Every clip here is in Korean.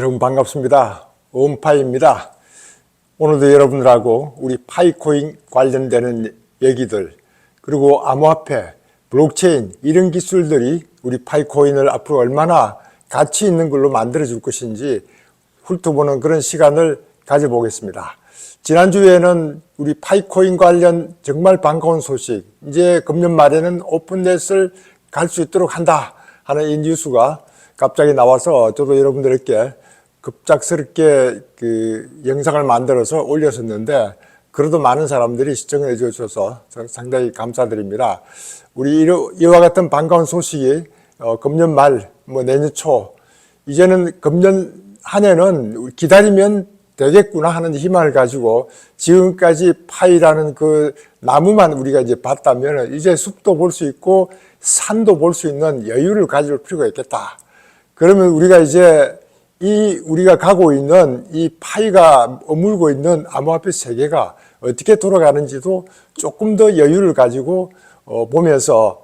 여러분 반갑습니다. 음파입니다. 오늘도 여러분들하고 우리 파이코인 관련되는 얘기들 그리고 암호화폐, 블록체인 이런 기술들이 우리 파이코인을 앞으로 얼마나 가치 있는 걸로 만들어 줄 것인지 훑어보는 그런 시간을 가져보겠습니다. 지난주에는 우리 파이코인 관련 정말 반가운 소식, 이제 금년 말에는 오픈넷을 갈 수 있도록 한다 하는 이 뉴스가 갑자기 나와서 저도 여러분들께 급작스럽게 그 영상을 만들어서 올렸었는데 그래도 많은 사람들이 시청해 주셔서 상당히 감사드립니다. 우리 이와 같은 반가운 소식이 어, 금년 말, 뭐 내년 초, 이제는 금년 한 해는 기다리면 되겠구나 하는 희망을 가지고 지금까지 파이라는 그 나무만 우리가 이제 봤다면 이제 숲도 볼 수 있고 산도 볼 수 있는 여유를 가질 필요가 있겠다. 그러면 우리가 이제 이 우리가 가고 있는 이 파이가 어물고 있는 암호화폐 세계가 어떻게 돌아가는지도 조금 더 여유를 가지고 어, 보면서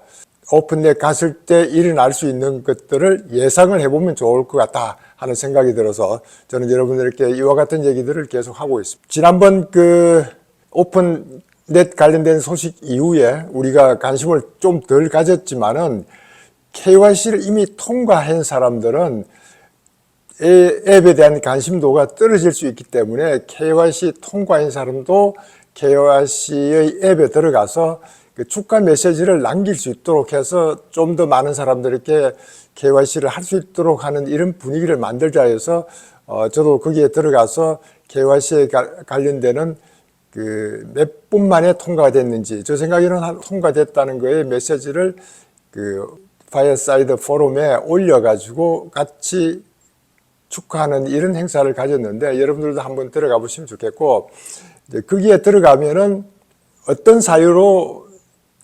오픈넷 갔을 때 일어날 수 있는 것들을 예상을 해보면 좋을 것 같다 하는 생각이 들어서 저는 여러분들께 이와 같은 얘기들을 계속 하고 있습니다. 지난번 그 오픈넷 관련된 소식 이후에 우리가 관심을 좀 덜 가졌지만은 KYC를 이미 통과한 사람들은 앱에 대한 관심도가 떨어질 수 있기 때문에 KYC 통과한 사람도 KYC의 앱에 들어가서 그 축가 메시지를 남길 수 있도록 해서 좀 더 많은 사람들에게 KYC를 할 수 있도록 하는 이런 분위기를 만들자 해서 어 저도 거기에 들어가서 KYC에 관련되는 그 몇 분 만에 통과가 됐는지 저 생각에는 통과됐다는 거에 메시지를 그 파이어사이드 포럼에 올려가지고 같이 축하하는 이런 행사를 가졌는데 여러분들도 한번 들어가 보시면 좋겠고 이제 거기에 들어가면은 어떤 사유로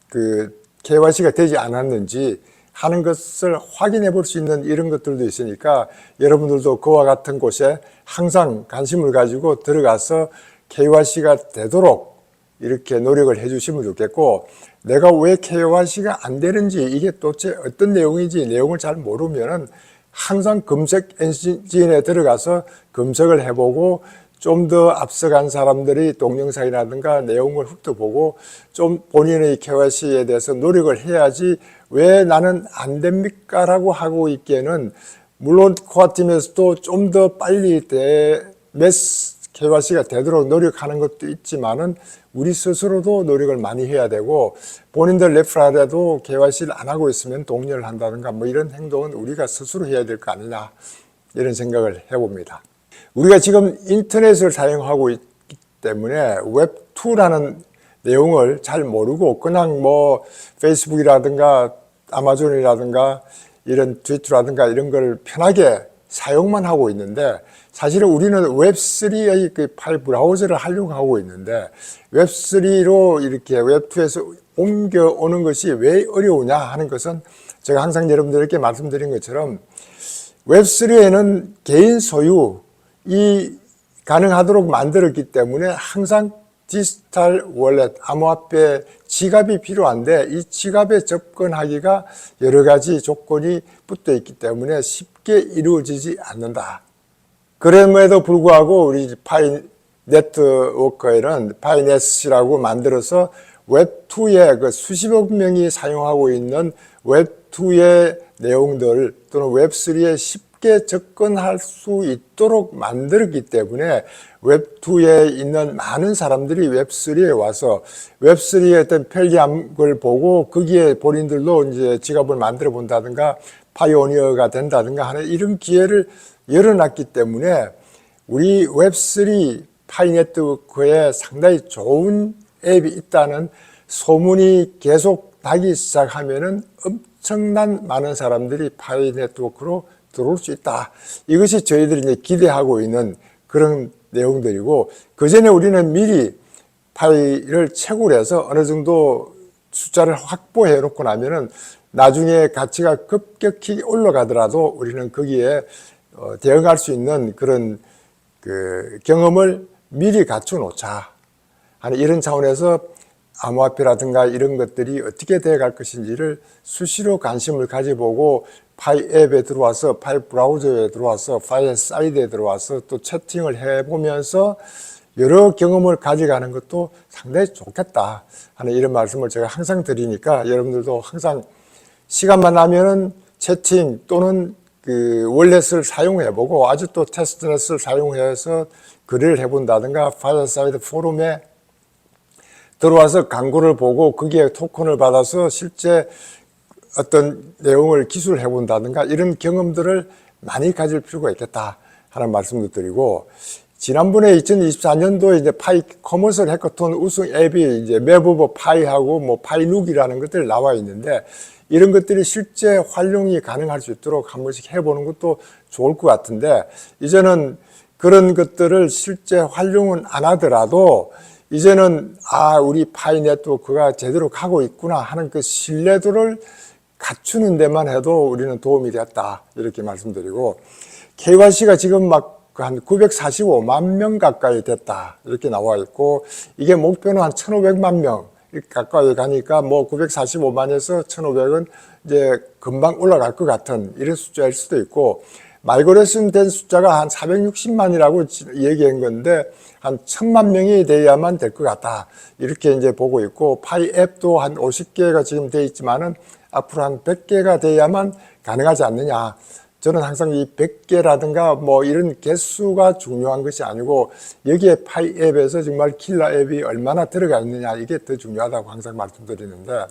그 KYC가 되지 않았는지 하는 것을 확인해 볼 수 있는 이런 것들도 있으니까 여러분들도 그와 같은 곳에 항상 관심을 가지고 들어가서 KYC가 되도록 이렇게 노력을 해 주시면 좋겠고 내가 왜 KYC가 안 되는지 이게 도대체 어떤 내용인지 내용을 잘 모르면은 항상 검색 엔진에 들어가서 검색을 해보고 좀 더 앞서간 사람들이 동영상이라든가 내용을 훑어보고 좀 본인의 KYC에 대해서 노력을 해야지 왜 나는 안 됩니까? 라고 하고 있기에는 물론 코아팀에서도 좀 더 빨리 대, 메스 KYC가 되도록 노력하는 것도 있지만은 우리 스스로도 노력을 많이 해야 되고 본인들 레프라라도 KYC를 안 하고 있으면 동료를 한다든가 뭐 이런 행동은 우리가 스스로 해야 될 거 아니냐 이런 생각을 해봅니다. 우리가 지금 인터넷을 사용하고 있기 때문에 웹2라는 내용을 잘 모르고 그냥 뭐 페이스북이라든가 아마존이라든가 이런 트위터라든가 이런 걸 편하게 사용만 하고 있는데 사실은 우리는 웹3의 그 파일 브라우저를 하려고 하고 있는데 웹3로 이렇게 웹2에서 옮겨오는 것이 왜 어려우냐 하는 것은 제가 항상 여러분들께 말씀드린 것처럼 웹3에는 개인 소유 이 가능하도록 만들었기 때문에 항상 디지털 월렛, 암호화폐 지갑이 필요한데 이 지갑에 접근하기가 여러 가지 조건이 붙어 있기 때문에 쉽게 이루어지지 않는다. 그럼에도 불구하고 우리 파이 네트워크에는 파이넷이라고 만들어서 웹2의 그 수십억 명이 사용하고 있는 웹2의 내용들 또는 웹3에 쉽게 접근할 수 있도록 만들었기 때문에 웹2에 있는 많은 사람들이 웹3에 와서 웹3의 어떤 편리함 을 보고 거기에 본인들도 이제 지갑을 만들어 본다든가 파이오니어가 된다든가 하는 이런 기회를 열어놨기 때문에 우리 웹3 파이 네트워크에 상당히 좋은 앱이 있다는 소문이 계속 나기 시작하면은 엄청난 많은 사람들이 파이 네트워크로 들어올 수 있다. 이것이 저희들이 이제 기대하고 있는 그런 내용들이고, 그 전에 우리는 미리 파이를 채굴 해서 어느 정도 숫자를 확보해 놓고 나면은 나중에 가치가 급격히 올라가더라도 우리는 거기에 어, 대응할 수 있는 그런 그 경험을 미리 갖춰 놓자. 하는 이런 차원에서 암호화폐라든가 이런 것들이 어떻게 돼갈 것인지를 수시로 관심을 가져보고 파이 앱에 들어와서 파이 브라우저에 들어와서 파이 사이드에 들어와서 또 채팅을 해보면서 여러 경험을 가져가는 것도 상당히 좋겠다 하는 이런 말씀을 제가 항상 드리니까 여러분들도 항상 시간만 나면은 채팅 또는 그 월렛을 사용해보고 아주 또 테스트넷을 사용해서 거래를 해본다든가 파이어사이드 포럼에 들어와서 광고를 보고 거기에 토큰을 받아서 실제 어떤 내용을 기술해 본다든가 이런 경험들을 많이 가질 필요가 있겠다 하는 말씀도 드리고 지난번에 2024년도에 이제 파이 커머스 해커톤 우승 앱이 이제 맵오버 파이하고 뭐 파이룩이라는 것들이 나와 있는데 이런 것들이 실제 활용이 가능할 수 있도록 한 번씩 해보는 것도 좋을 것 같은데 이제는 그런 것들을 실제 활용은 안 하더라도 이제는 아 우리 파이 네트워크가 제대로 가고 있구나 하는 그 신뢰도를 갖추는 데만 해도 우리는 도움이 되었다 이렇게 말씀드리고 KYC가 지금 막 한 945만 명 가까이 됐다 이렇게 나와 있고 이게 목표는 한 1,500만 명 가까이 가니까 뭐 945만에서 1,500은 이제 금방 올라갈 것 같은 이런 숫자일 수도 있고 말거래성 된 숫자가 한 460만이라고 얘기한 건데 한 1000만 명이 돼야만 될 것 같다. 이렇게 이제 보고 있고 파이 앱도 한 50개가 지금 돼 있지만은 앞으로 한 100개가 돼야만 가능하지 않느냐. 저는 항상 이 100개라든가 뭐 이런 개수가 중요한 것이 아니고 여기에 파이 앱에서 정말 킬러 앱이 얼마나 들어가 있느냐 이게 더 중요하다고 항상 말씀드리는데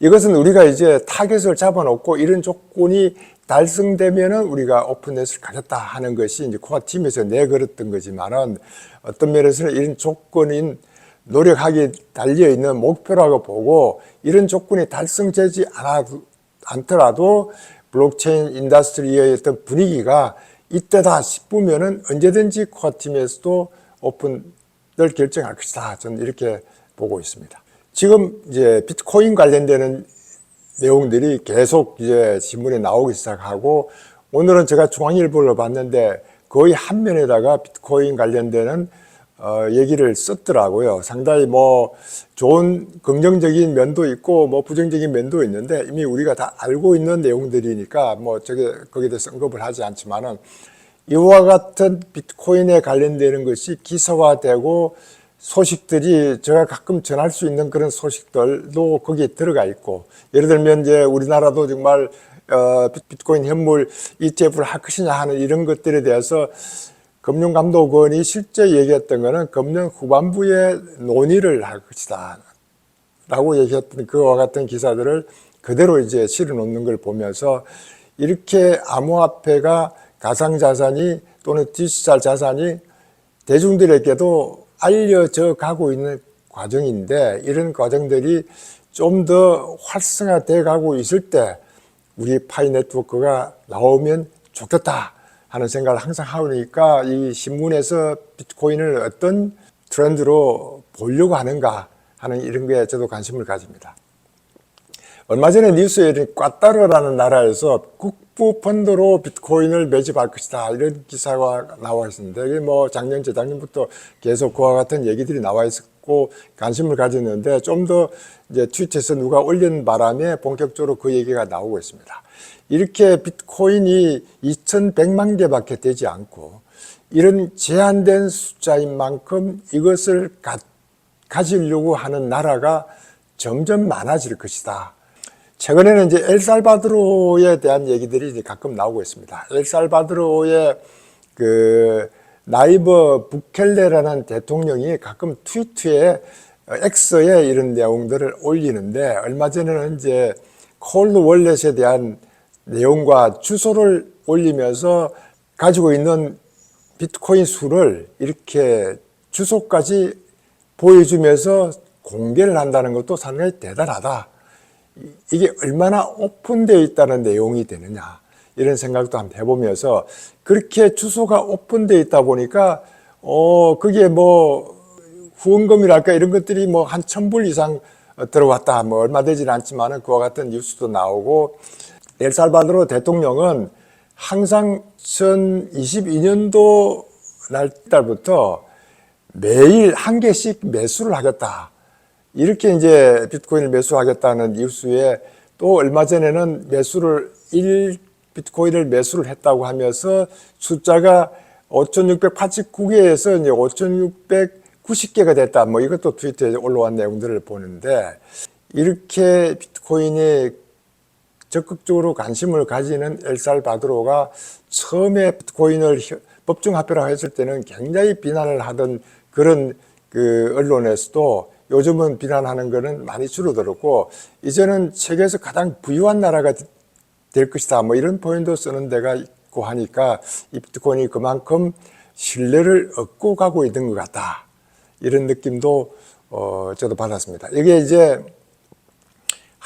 이것은 우리가 이제 타겟을 잡아놓고 이런 조건이 달성되면은 우리가 오픈넷을 가졌다 하는 것이 이제 코아 팀에서 내걸었던 거지만은 어떤 면에서는 이런 조건인 노력하기 달려 있는 목표라고 보고 이런 조건이 달성되지 않아도 않더라도 블록체인 인더스트리의 어떤 분위기가 이때다 싶으면은 언제든지 코아 팀에서도 오픈을 결정할 것이다. 저는 이렇게 보고 있습니다. 지금 이제 비트코인 관련되는 내용들이 계속 이제 신문에 나오기 시작하고 오늘은 제가 중앙일보를 봤는데 거의 한 면에다가 비트코인 관련되는 어, 얘기를 썼더라고요. 상당히 뭐 좋은 긍정적인 면도 있고 뭐 부정적인 면도 있는데 이미 우리가 다 알고 있는 내용들이니까 뭐 저게 거기에 대해서 언급을 하지 않지만은 이와 같은 비트코인에 관련되는 것이 기사화되고 소식들이 제가 가끔 전할 수 있는 그런 소식들도 거기에 들어가 있고 예를 들면 이제 우리나라도 정말 어, 비트코인 현물 ETF를 할 것이냐 하는 이런 것들에 대해서 금융감독원이 실제 얘기했던 거는 금년 후반부에 논의를 할 것이다 라고 얘기했던 그와 같은 기사들을 그대로 이제 실어 놓는 걸 보면서 이렇게 암호화폐가 가상자산이 또는 디지털 자산이 대중들에게도 알려져 가고 있는 과정인데 이런 과정들이 좀 더 활성화돼 가고 있을 때 우리 파이 네트워크가 나오면 좋겠다 하는 생각을 항상 하니까 이 신문에서 비트코인을 어떤 트렌드로 보려고 하는가 하는 이런 거에 저도 관심을 가집니다. 얼마 전에 뉴스에 꽈따르라는 나라에서 국부 펀드로 비트코인을 매집할 것이다 이런 기사가 나와 있습니다. 이게 뭐 작년 재작년부터 계속 그와 같은 얘기들이 나와 있었고 관심을 가졌는데 좀 더 이제 트위터에서 누가 올린 바람에 본격적으로 그 얘기가 나오고 있습니다. 이렇게 비트코인이 2,100만 개밖에 되지 않고 이런 제한된 숫자인 만큼 이것을 가, 가지려고 하는 나라가 점점 많아질 것이다. 최근에는 이제 엘살바드로에 대한 얘기들이 이제 가끔 나오고 있습니다. 엘살바드로의 그 나이버 부켈레라는 대통령이 가끔 트위터에 엑스에 이런 내용들을 올리는데 얼마 전에는 이제 콜드 월렛에 대한 내용과 주소를 올리면서 가지고 있는 비트코인 수를 이렇게 주소까지 보여주면서 공개를 한다는 것도 상당히 대단하다. 이게 얼마나 오픈되어 있다는 내용이 되느냐 이런 생각도 한번 해보면서 그렇게 주소가 오픈되어 있다 보니까 어 그게 뭐 후원금이랄까 이런 것들이 뭐 한 천 불 이상 들어왔다 뭐 얼마 되지는 않지만은 그와 같은 뉴스도 나오고 엘살바도르 대통령은 항상 2022년도 날 달부터 매일 한 개씩 매수를 하겠다 이렇게 이제 비트코인을 매수하겠다는 이유수에 또 얼마 전에는 매수를 1 비트코인을 매수를 했다고 하면서 숫자가 5,689개에서 이제 5,690개가 됐다. 뭐 이것도 트위터에 올라온 내용들을 보는데 이렇게 비트코인이 적극적으로 관심을 가지는 엘살바도로가 처음에 비트코인을 혀- 법정화폐라고 했을 때는 굉장히 비난을 하던 그런 그 언론에서도 요즘은 비난하는 거는 많이 줄어들었고 이제는 세계에서 가장 부유한 나라가 될 것이다 뭐 이런 표현도 쓰는 데가 있고 하니까 이 비트코인이 그만큼 신뢰를 얻고 가고 있는 것 같다 이런 느낌도 어 저도 받았습니다. 이게 이제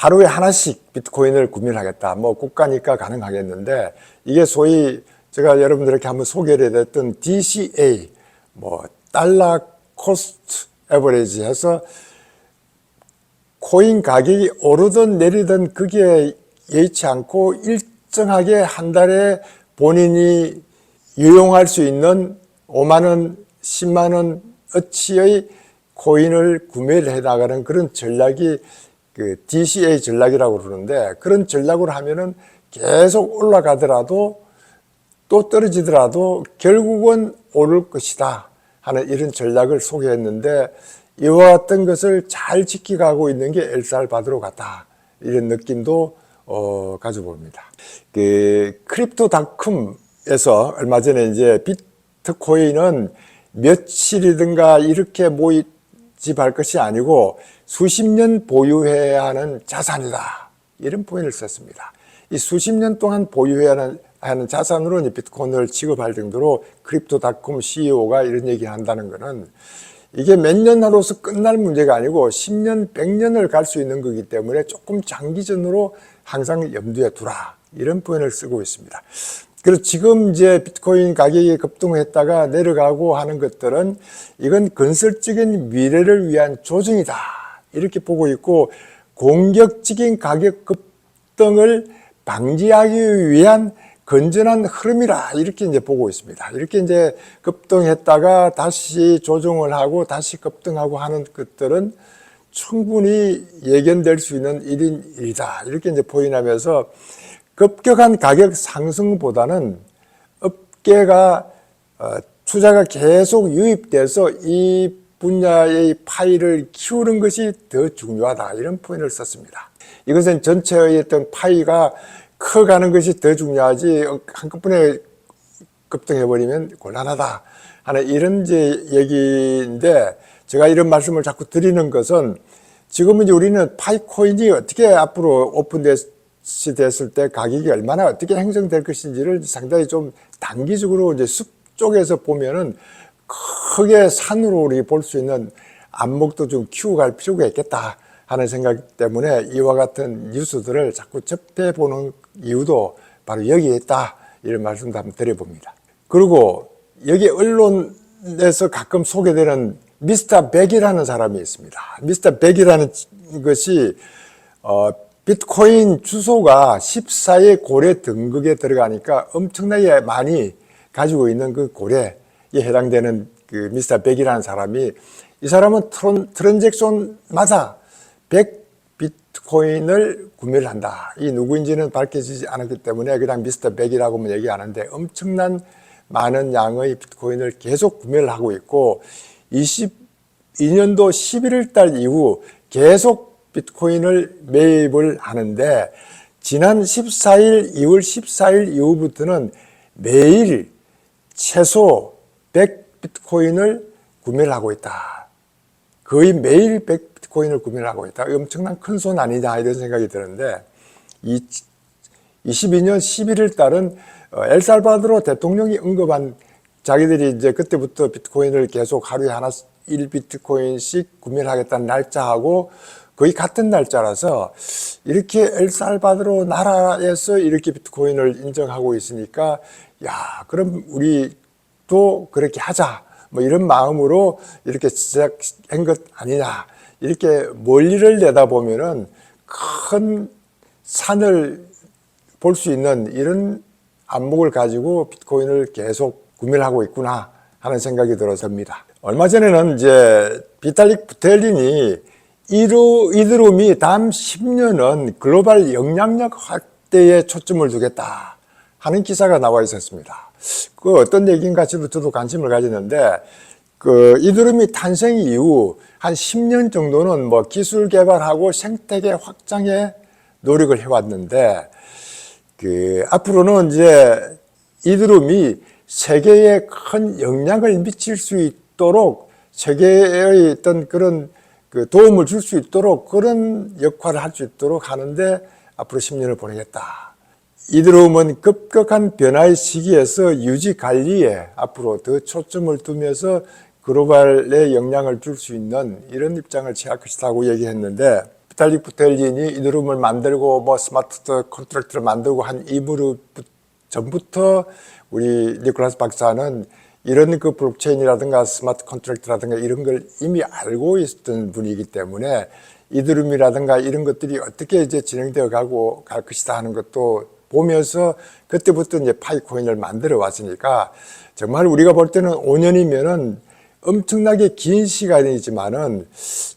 하루에 하나씩 비트코인을 구매를 하겠다. 뭐 국가니까 가능하겠는데 이게 소위 제가 여러분들에게 한번 소개를 해드렸던 DCA 뭐 달러 코스트 에버리지 해서 코인 가격이 오르든 내리든 그게 예의치 않고 일정하게 한 달에 본인이 유용할 수 있는 5만 원, 10만 원 어치의 코인을 구매를 해 나가는 그런 전략이 그 DCA 전략이라고 그러는데 그런 전략으로 하면은 계속 올라가더라도 또 떨어지더라도 결국은 오를 것이다 하는 이런 전략을 소개했는데 이와 같은 것을 잘 지켜가고 있는 게 엘살바도로 같다 이런 느낌도 어, 가져봅니다. 그 크립토닷컴에서 얼마 전에 이제 비트코인은 며칠이든가 이렇게 모집할 것이 아니고 수십 년 보유해야 하는 자산이다 이런 표현을 썼습니다. 이 수십 년 동안 보유해야 하는 자산으로 비트코인을 취급할 정도로 크립토닷컴 CEO가 이런 얘기를 한다는 것은 이게 몇 년 하로서 끝날 문제가 아니고 10년, 100년을 갈 수 있는 거기 때문에 조금 장기전으로 항상 염두에 두라. 이런 표현을 쓰고 있습니다. 그래서 지금 이제 비트코인 가격이 급등했다가 내려가고 하는 것들은 이건 건설적인 미래를 위한 조정이다. 이렇게 보고 있고 공격적인 가격 급등을 방지하기 위한 건전한 흐름이라 이렇게 이제 보고 있습니다. 이렇게 이제 급등했다가 다시 조정을 하고 다시 급등하고 하는 것들은 충분히 예견될 수 있는 일인 일이다. 이렇게 이제 포인하면서 급격한 가격 상승보다는 업계가 어, 투자가 계속 유입돼서 이 분야의 파이를 키우는 것이 더 중요하다. 이런 포인트를 썼습니다. 이것은 전체의 어떤 파이가 커가는 것이 더 중요하지 한꺼번에 급등해버리면 곤란하다 하는 이런 이제 얘기인데 제가 이런 말씀을 자꾸 드리는 것은 지금은 이제 우리는 파이코인이 어떻게 앞으로 오픈됐을 됐을 때 가격이 얼마나 어떻게 형성될 것인지를 상당히 좀 단기적으로 이제 숲 쪽에서 보면은 크게 산으로 우리 볼 수 있는 안목도 좀 키우고 갈 필요가 있겠다 하는 생각 때문에 이와 같은 뉴스들을 자꾸 접해보는 이유도 바로 여기에 있다 이런 말씀도 한번 드려봅니다. 그리고 여기 언론에서 가끔 소개되는 미스터 백이라는 사람이 있습니다. 미스터 백이라는 것이 어, 비트코인 주소가 14의 고래 등극에 들어가니까 엄청나게 많이 가지고 있는 그 고래에 해당되는 그 미스터 백이라는 사람이 이 사람은 트론, 트랜잭션마다 100 비트코인을 구매를 한다. 이 누구인지는 밝혀지지 않았기 때문에 그냥 미스터 백이라고만 얘기 하는데 엄청난 많은 양의 비트코인을 계속 구매를 하고 있고 22년도 11월 달 이후 계속 비트코인을 매입을 하는데 지난 14일, 2월 14일 이후부터는 매일 최소 100 비트코인을 구매를 하고 있다. 거의 매일 100 비트코인을 구매를 하고 있다. 엄청난 큰 손 아니냐 이런 생각이 드는데 이 22년 11월 달은 어, 엘살바도르 대통령이 언급한 자기들이 이제 그때부터 비트코인을 계속 하루에 하나 1비트코인씩 구매를 하겠다는 날짜하고 거의 같은 날짜라서 이렇게 엘살바도르 나라에서 이렇게 비트코인을 인정하고 있으니까 야 그럼 우리 도 그렇게 하자 뭐 이런 마음으로 이렇게 시작한 것 아니냐 이렇게 멀리를 내다보면은 큰 산을 볼 수 있는 이런 안목을 가지고 비트코인을 계속 구매를 하고 있구나 하는 생각이 들어섭니다. 얼마 전에는 이제 비탈릭 부텔린이 이로, 이드룸이 다음 10년은 글로벌 영향력 확대에 초점을 두겠다 하는 기사가 나와 있었습니다. 그 어떤 얘기인가 저도, 저도 관심을 가지는데 그 이드룸이 탄생 이후 한 10년 정도는 뭐 기술 개발하고 생태계 확장에 노력을 해왔는데 그 앞으로는 이제 이드룸이 세계에 큰 영향을 미칠 수 있도록 세계에 어떤 그런 그 도움을 줄 수 있도록 그런 역할을 할 수 있도록 하는데 앞으로 10년을 보내겠다. 이드룸은 급격한 변화의 시기에서 유지 관리에 앞으로 더 초점을 두면서 글로벌에 영향을 줄 수 있는 이런 입장을 취할 것이라고 얘기했는데 비탈릭 부텔린이 이드룸을 만들고 뭐 스마트 컨트랙트를 만들고 한 이무르 전부터 우리 니콜라스 박사는 이런 그 블록체인이라든가 스마트 컨트랙트라든가 이런 걸 이미 알고 있었던 분이기 때문에 이드룸이라든가 이런 것들이 어떻게 이제 진행되어 가고 갈 것이다 하는 것도 보면서 그때부터 이제 파이코인을 만들어 왔으니까 정말 우리가 볼 때는 5년이면은 엄청나게 긴 시간이지만은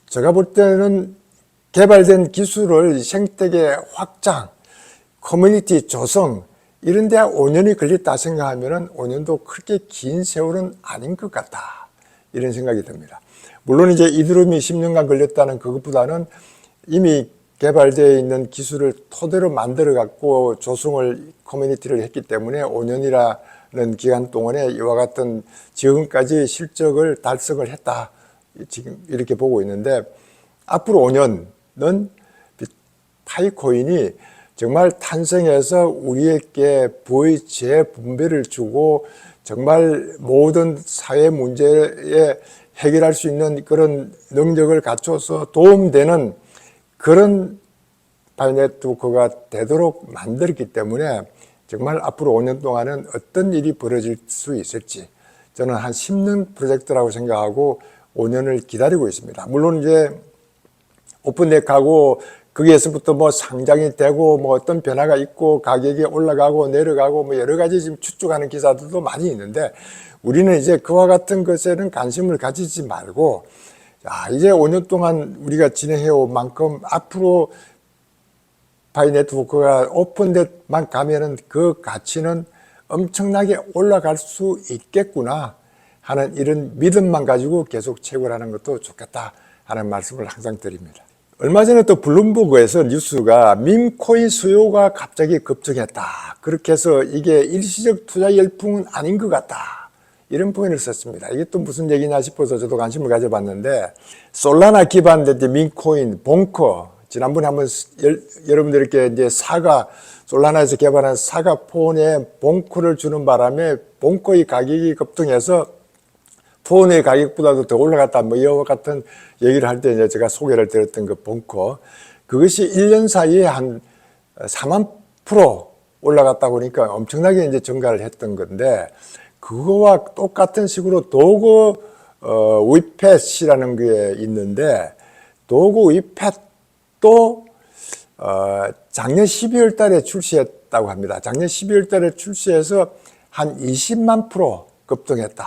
제가 볼 때는 개발된 기술을 생태계 확장, 커뮤니티 조성 이런 데 5년이 걸렸다 생각하면은 5년도 그렇게 긴 세월은 아닌 것 같다. 이런 생각이 듭니다. 물론 이제 이드룸이 10년간 걸렸다는 그것보다는 이미 개발되어 있는 기술을 토대로 만들어 갖고 조성을 커뮤니티를 했기 때문에 5년이라는 기간 동안에 이와 같은 지금까지 실적을 달성을 했다. 지금 이렇게 보고 있는데 앞으로 5년은 파이코인이 정말 탄생해서 우리에게 부의 재분배를 주고 정말 모든 사회 문제에 해결할 수 있는 그런 능력을 갖춰서 도움되는 그런 파이네트워크가 되도록 만들었기 때문에 정말 앞으로 5년 동안은 어떤 일이 벌어질 수 있을지 저는 한 10년 프로젝트라고 생각하고 5년을 기다리고 있습니다. 물론 이제 오픈덱하고 거기에서부터 뭐 상장이 되고 뭐 어떤 변화가 있고 가격이 올라가고 내려가고 뭐 여러 가지 지금 추측하는 기사들도 많이 있는데 우리는 이제 그와 같은 것에는 관심을 가지지 말고 야, 이제 5년 동안 우리가 진행해 온 만큼 앞으로 파이 네트워크가 오픈됐만 가면은 그 가치는 엄청나게 올라갈 수 있겠구나 하는 이런 믿음만 가지고 계속 채굴하는 것도 좋겠다 하는 말씀을 항상 드립니다. 얼마 전에 또 블룸버그에서 뉴스가 밈코인 수요가 갑자기 급증했다. 그렇게 해서 이게 일시적 투자 열풍은 아닌 것 같다. 이런 표현을 썼습니다. 이게 또 무슨 얘기냐 싶어서 저도 관심을 가져봤는데 솔라나 기반된 밈코인 봉커. 지난번에 한번 열, 여러분들께 이제 사과 솔라나에서 개발한 사과 폰에 봉커를 주는 바람에 봉커의 가격이 급등해서 폰의 가격보다도 더 올라갔다. 뭐 이와 같은 얘기를 할 때 이제 제가 소개를 드렸던 그 벙커. 그것이 1년 사이에 한 4만 프로 올라갔다 보니까 엄청나게 이제 증가를 했던 건데 그거와 똑같은 식으로 도구 어, 위펫이라는 게 있는데 도구 위펫도 어, 작년 12월 달에 출시했다고 합니다. 작년 12월 달에 출시해서 한 20만 프로 급등했다.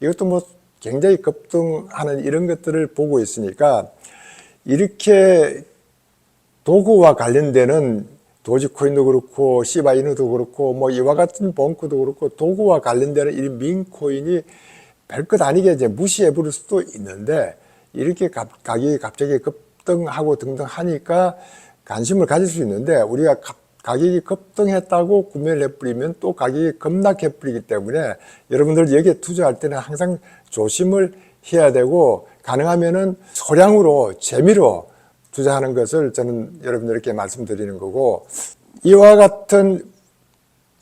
이것도 뭐 굉장히 급등하는 이런 것들을 보고 있으니까 이렇게 도구와 관련되는 도지코인도 그렇고 시바이누도 그렇고 뭐 이와 같은 벙크도 그렇고 도구와 관련되는 이 민코인이 별것 아니게 이제 무시해 버릴 수도 있는데 이렇게 가격이 갑자기 급등하고 등등하니까 관심을 가질 수 있는데 우리가 가격이 급등했다고 구매를 해버리면 또 가격이 급락해버리기 때문에 여러분들 여기에 투자할 때는 항상 조심을 해야 되고 가능하면은 소량으로 재미로 투자하는 것을 저는 여러분들께 말씀드리는 거고 이와 같은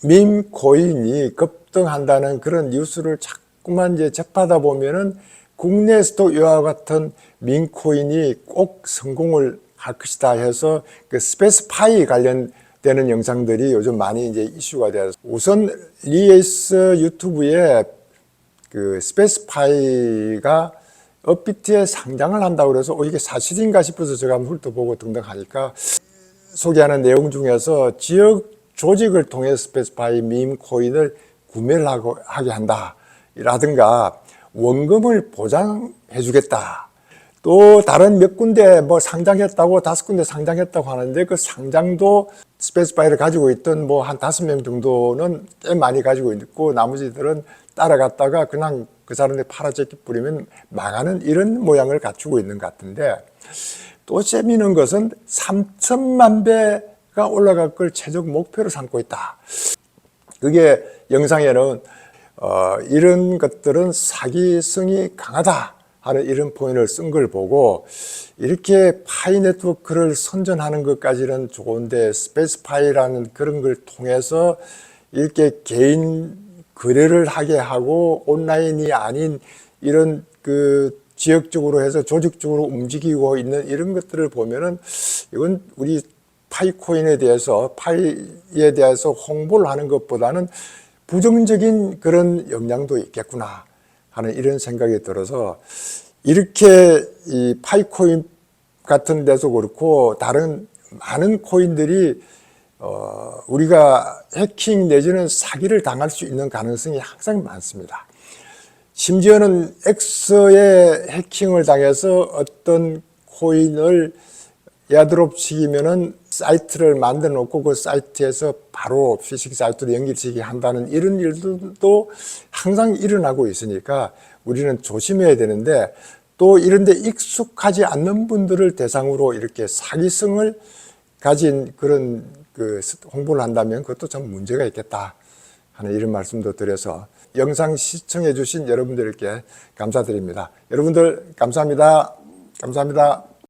밈 코인이 급등한다는 그런 뉴스를 자꾸만 이제 접하다 보면은 국내에서도 이와 같은 민 코인이 꼭 성공을 할 것이다 해서 그 스페이스 파이 관련 되는 영상들이 요즘 많이 이제 이슈가 되어서 우선 리에이스 유튜브에 그 스페이스파이가 업비트에 상장을 한다고 그래서 어, 이게 사실인가 싶어서 제가 한번 훑어보고 등등 하니까 소개하는 내용 중에서 지역 조직을 통해 스페이스파이 밈 코인을 구매를 하고, 하게 한다. 라든가 원금을 보장해 주겠다. 또 다른 몇 군데 뭐 상장했다고 다섯 군데 상장했다고 하는데 그 상장도 스페이스바이를 가지고 있던 뭐 한 다섯 명 정도는 꽤 많이 가지고 있고 나머지들은 따라갔다가 그냥 그 사람들이 팔아제끼 뿌리면 망하는 이런 모양을 갖추고 있는 것 같은데 또 재미있는 것은 3천만 배가 올라갈 걸 최적 목표로 삼고 있다. 그게 영상에는 어, 이런 것들은 사기성이 강하다 하는 이런 포인트를 쓴걸 보고 이렇게 파이 네트워크를 선전하는 것까지는 좋은데 스페이스 파이라는 그런 걸 통해서 이렇게 개인 거래를 하게 하고 온라인이 아닌 이런 그 지역적으로 해서 조직적으로 움직이고 있는 이런 것들을 보면은 이건 우리 파이코인에 대해서 파이에 대해서 홍보를 하는 것보다는 부정적인 그런 영향도 있겠구나 하는 이런 생각이 들어서 이렇게 이 파이코인 같은 데서 그렇고 다른 많은 코인들이 어, 우리가 해킹 내지는 사기를 당할 수 있는 가능성이 항상 많습니다. 심지어는 엑스의 해킹을 당해서 어떤 코인을 에어드롭 시키면은 사이트를 만들어 놓고 그 사이트에서 바로 피싱 사이트로 연결시키게 한다는 이런 일들도 항상 일어나고 있으니까 우리는 조심해야 되는데 또 이런 데 익숙하지 않는 분들을 대상으로 이렇게 사기성을 가진 그런 그 홍보를 한다면 그것도 참 문제가 있겠다 하는 이런 말씀도 드려서 영상 시청해 주신 여러분들께 감사드립니다. 여러분들 감사합니다. 감사합니다.